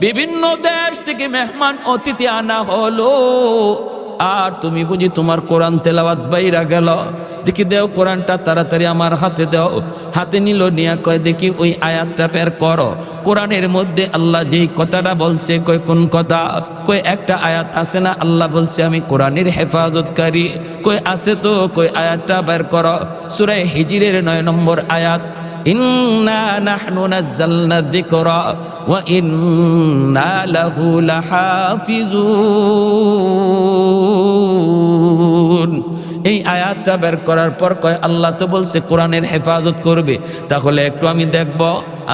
বিভিন্ন দেশ থেকে মেহমান অতিথি আনা হলো। আর তুমি বুঝি তোমার কোরআন তেলাওয়াত বাইরা গেল। দেখি দেও কোরআনটা তাড়াতাড়ি আমার হাতে দাও। হাতে নিল, নিয়া কয়, দেখি ওই আয়াতটা পের করো। কোরআনের মধ্যে আল্লাহ যেই কথাটা বলছে, কয়, কোন কথা? কই একটা আয়াত আছে না? আল্লাহ বলছে, আমি কোরআনের হেফাজতকারী। কই আছে তো? কই আয়াতটা বের করো। সুরায় হিজিরের নয় নম্বর আয়াত। ইন্না নাহনু নাজ্জালনা যিকরা ওয়া ইন্না লাহু লাহাফিজুন। এই আয়াতটা বের করার পর কয়, আল্লাহ তো বলছে, কোরআনের হেফাজত করবে। তাহলে একটু আমি দেখব,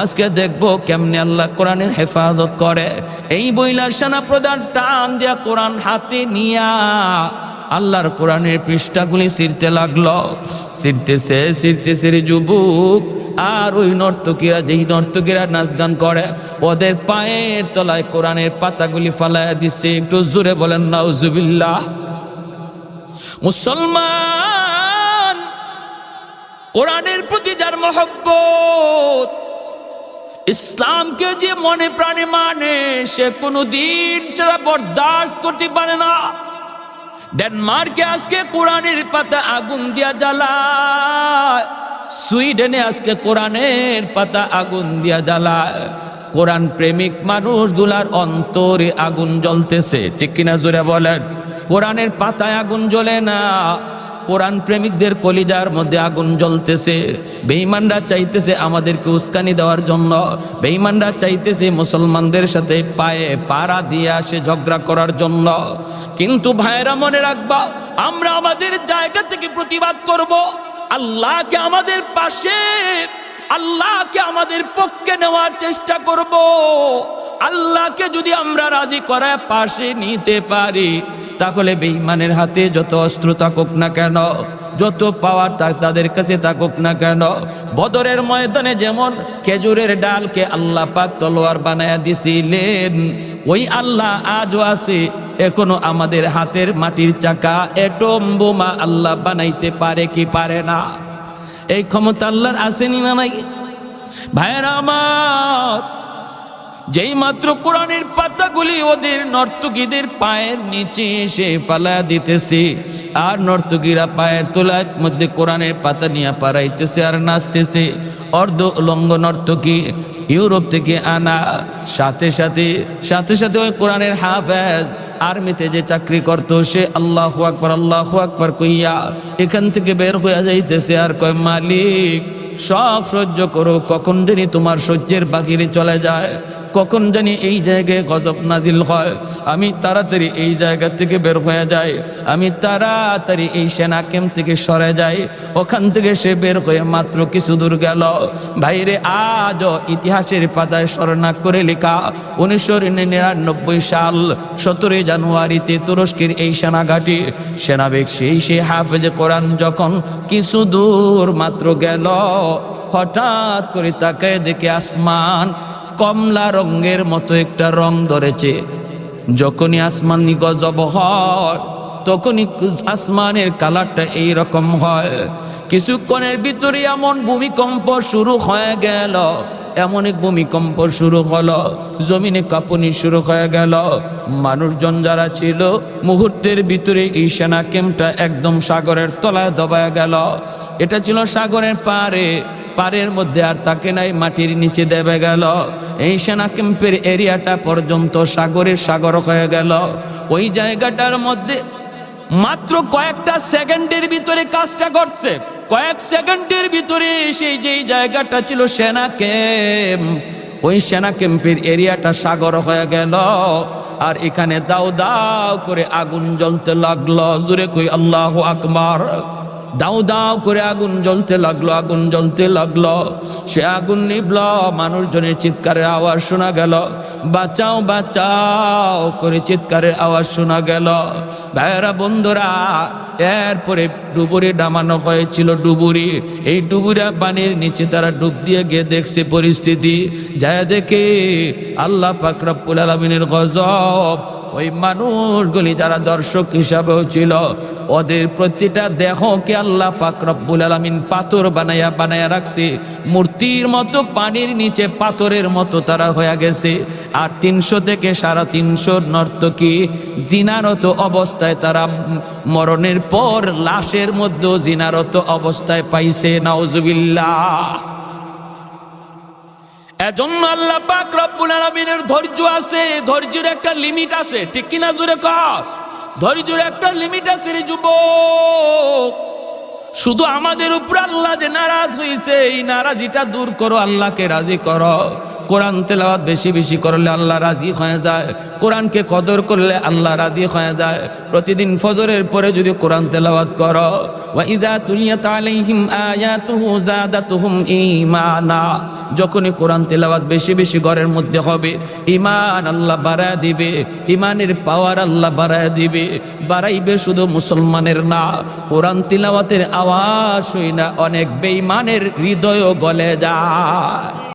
আজকে দেখব কেমনে আল্লাহ কোরআনের হেফাজত করে। এই বইলার সেনা প্রধান টান দিয়া কোরআন হাতে নিয়া আল্লাহর কোরআনের পৃষ্ঠাগুলি ছিঁড়তে লাগল। ছিঁড়তেছে ছিঁড়তেছে যুবক। আর ওই নর্তকীরা, যেই নর্তকীরা নাচ গান করে, ওদের পায়ের তলায় কোরআনের পাতাগুলি ফালাইয়া দিচ্ছে। একটু জোরে বলেন, নাউজুবিল্লাহ। মুসলমান, কোরআনের প্রতি যার মহব্বত, ইসলামকে যে মনে প্রাণে মানে সে কোনো দিন সেটা বরদাস্ত করতে পারে না। ডেনমার্কে আজকে কোরআনের পাতা আগুন দিয়া জ্বালায়। সুইডেনে আজকে কোরআনের পাতা আগুন দিয়া জ্বালায়। কোরআন প্রেমিক মানুষগুলার অন্তরে আগুন জ্বলতেছে। ঠিক কিনা জোরে বলেন? কোরআনের পাতায় আগুন জ্বলে না। কোরআন প্রেমিকদের কলিজার মধ্যে আগুন জ্বলতেছে। বেঈমানরা চাইতেছে আমাদেরকে উস্কানি দেওয়ার জন্য। বেঈমানরা চাইতেছে মুসলমানদের সাথে পায়ে পাড়া দিয়ে আসে ঝগড়া করার জন্য। কিন্তু ভাইয়েরা মনে রাখবা, আমরা আমাদের জায়গা থেকে প্রতিবাদ করব। আল্লাহকে আমাদের পাশে, আল্লাহকে আমাদের পক্ষে নেওয়ার চেষ্টা করব। আল্লাহকে যদি আমরা রাজি করায় পাশে নিতে পারি তাহলে বেঈমানের হাতে যত অস্ত্র থাকুক না কেন, যত পাওয়ার তা- তাদের কাছে থাকুক না কেন, বদরের ময়দানে যেমন খেজুরের ডালকে আল্লাহ পাক তলোয়ার বানায়া দিছিলেন, ওই আল্লাহ আজও আছে, এখনও আমাদের হাতের মাটির চাকা এটম বোমা আল্লাহ বানাইতে পারে কি পারে না? এই ক্ষমতা আল্লাহর আসেনি না নাই? ভাইয়েরা আমার যেই মাত্র কোরআনের পাতাগুলি ওদের নর্তকীদের পায়ের নিচে এসে পালা দিতেছে, আর নর্তকীরা পায়ের তোলার মধ্যে কোরআনের পাতা নিয়ে পারাইতেছে আর নাচতেছে। অর্ধ উলঙ্গ নর্তকী ইউরোপ থেকে আনা, সাথে সাথে সাথে সাথে ওই কোরআনের হাফেজ আর্মিতে যে চাকরি করতো, সে আল্লাহ আকবর আল্লাহ আকবর কইয়া এখান থেকে বের হয়ে যাইতেছে। আর কয়, মালিক সব সহ্য করো। কখন জানি তোমার সহ্যের বাকিরে চলে যায়। কখন জানি এই জায়গায় গজব নাজিল হয়। আমি তাড়াতাড়ি এই জায়গা থেকে বের হয়ে যাই। আমি তাড়াতাড়ি এই সেনা ক্যাম্প থেকে সরে যাই। ওখান থেকে সে বের হয়ে মাত্র কিছু দূর গেল। ভাইরে, আজও ইতিহাসের পাতায় স্মরণা করে লেখা উনিশশো নিরানব্বই সাল, সতেরোই জানুয়ারিতে তুরস্কের এই সেনাঘাটি। সেনাবেগ সেই সে হাফেজে কোরআন যখন কিছু দূর মাত্র গেল। হঠাৎ করে তাকে দেখে আসমান কমলা রঙের মতো একটা রং ধরেছে। যখনই আসমান গজব হয়, তখনই আসমানের কালারটা এই রকম হয়। কিছুক্ষণের ভিতরে এমন ভূমিকম্প শুরু হয়ে গেল। এমন এক ভূমিকম্প শুরু হলো, জমিনে কাঁপুনি শুরু হয়ে গেল। মানুষজন যারা ছিল, মুহূর্তের ভিতরে এই সেনা ক্যাম্পটা একদম সাগরের তলায় দবায় গেল। এটা ছিল সাগরের পারে পারের মধ্যে আর তাকে নাই মাটির নিচে দেবে গেল। এই সেনা ক্যাম্পের এরিয়াটা পর্যন্ত সাগরের সাগর হয়ে গেল। ওই জায়গাটার মধ্যে মাত্র কয়েকটা সেকেন্ডের ভিতরে কাজটা করছে কয়েক সেকেন্ডের ভিতরে সেই যেই জায়গাটা ছিল সেনা ক্যাম্প। ওই সেনা ক্যাম্পের এরিয়াটা সাগর হয়ে গেল। আর এখানে দাও দাও করে আগুন জ্বলতে লাগল। জুড়ে কই, আল্লাহ আকবার। দাও দাও করে আগুন জ্বলতে লাগল, আগুন জ্বলতে লাগল। সে আগুন নিবল মানুষজনের চিৎকারের আওয়াজ শোনা গেল। বাঁচাও বাঁচাও করে চিৎকারের আওয়াজ শোনা গেল। ভাইয়েরা, বন্ধুরা, এরপরে ডুবুরি নামানো হয়েছিল ডুবুরি। এই ডুবুরা পানির নিচে তারা ডুব দিয়ে গিয়ে দেখছে পরিস্থিতি। যায় দেখে আল্লাহ পাকরাবুল আলমিনের গজব ওই মানুষগুলি যারা দর্শক হিসাবেও ছিল, ওদের প্রতিটা দেহকে আল্লাহ পাক রব্বুল আলামিন পাথর বানায়া বানায়া রাখছে। মূর্তির মতো, পানির নিচে পাথরের মতো তারা হয়ে গেছে। আর তিনশো থেকে সাড়ে তিনশো নর্তকী জিনারত অবস্থায় তারা মরণের পর লাশের মধ্যে জিনারত অবস্থায় পাইছে। নাউজুবিল্লাহ। এজন্য আল্লাহ পাক রব্বুল আলামিনের ধৈর্য আছে। ধৈর্যের একটা লিমিট আছে। ঠিক কিনা জুড়ে কর ধৈর্যের একটা লিমিট আছে রে যুবক। শুধু আমাদের উপর আল্লাহ যে নারাজ হয়েছে এই নারাজিটা দূর করো, আল্লাহকে রাজি করো। কোরআন তেলাওয়াত বেশি বেশি করলে আল্লাহ রাজি হয়ে যায়। কোরআনকে কদর করলে আল্লাহ রাজি হয়ে যায়। প্রতিদিন ফজরের পরে যদি কোরআন তেলাওয়াত করো ওয়া ইযা তুলিয়াত আলাইহিম আয়াতুহু যাদাতুহুম ঈমানা। যখনই কোরআন তেলাওয়াত বেশি বেশি ঘরের মধ্যে হবে ইমান আল্লাহ বাড়ায় দিবে। ইমানের পাওয়ার আল্লাহ বাড়ায় দিবে। বাড়াইবে শুধু মুসলমানের না, কোরআন তিলাওয়াতের আওয়াজ হই না অনেক বেঈমানের হৃদয়ও গলে যায়।